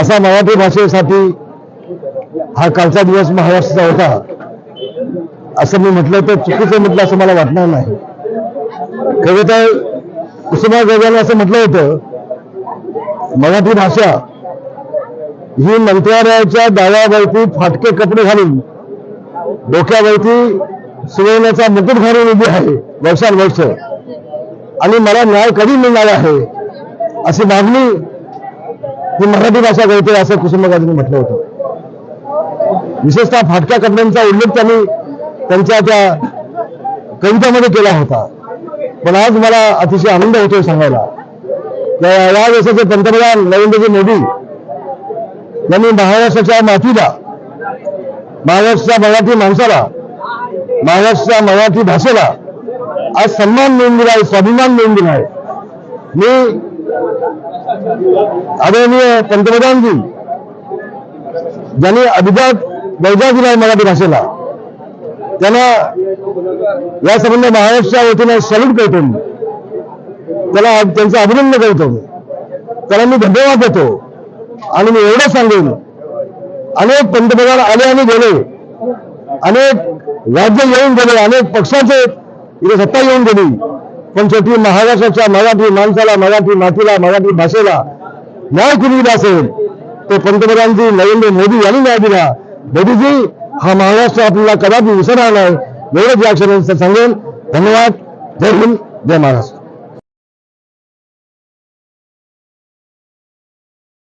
असा मराठी भाषेसाठी हा कालचा दिवस महाराष्ट्राचा होता. असं मी म्हटलं तर चुकीचं म्हटलं असं मला वाटणार नाही. खरं तर कुसुमा गजाने असं म्हटलं होतं मराठी भाषा ही मंत्रालयाच्या डाव्यावरती फाटके कपडे घालून डोक्यावरती सुवर्णाचा मुकुट घालून उभी आहे वर्षानुवर्ष. आणि मला न्याय कधी मिळणार आहे अशी मागणी ही मराठी भाषा कळते असं कुसुमगाजींनी म्हटलं होतं. विशेषतः फाटक्या कपड्यांचा उल्लेख त्यांनी त्यांच्या त्या कवितामध्ये केला होता. पण आज मला अतिशय आनंद होतोय सांगायला. या देशाचे पंतप्रधान नरेंद्रजी मोदी यांनी महाराष्ट्राच्या मातीला महाराष्ट्राच्या मराठी माणसाला महाराष्ट्राच्या मराठी भाषेला आज सन्मान मिळून दिला आहे स्वाभिमान मिळून दिला आहे. मी आदरणीय पंतप्रधानजी ज्यांनी अभिजात दर्जा दिला आहे मराठी भाषेला त्यांना या संबंध महाराष्ट्राच्या वतीने सॅल्यूट करतो मी. त्याला त्यांचं अभिनंदन करतो मी. त्याला मी धन्यवाद देतो. आणि मी एवढं सांगेन अनेक पंतप्रधान आले आणि गेले. अनेक राज्य येऊन गेले अनेक पक्षाचे इथे सत्ता येऊन गेली. पण शेवटी महाराष्ट्राच्या मराठी माणसाला मराठी मातीला मराठी भाषेला न्याय कुणी दिला असेल तो पंतप्रधानजी नरेंद्र मोदी यांनी न्याय दिला. मोदीजी हा महाराष्ट्र आपल्याला कदापि विसरणार नाही. एवढंच या क्षणाचं सांगेन. धन्यवाद. जय हिंद. जय महाराष्ट्र.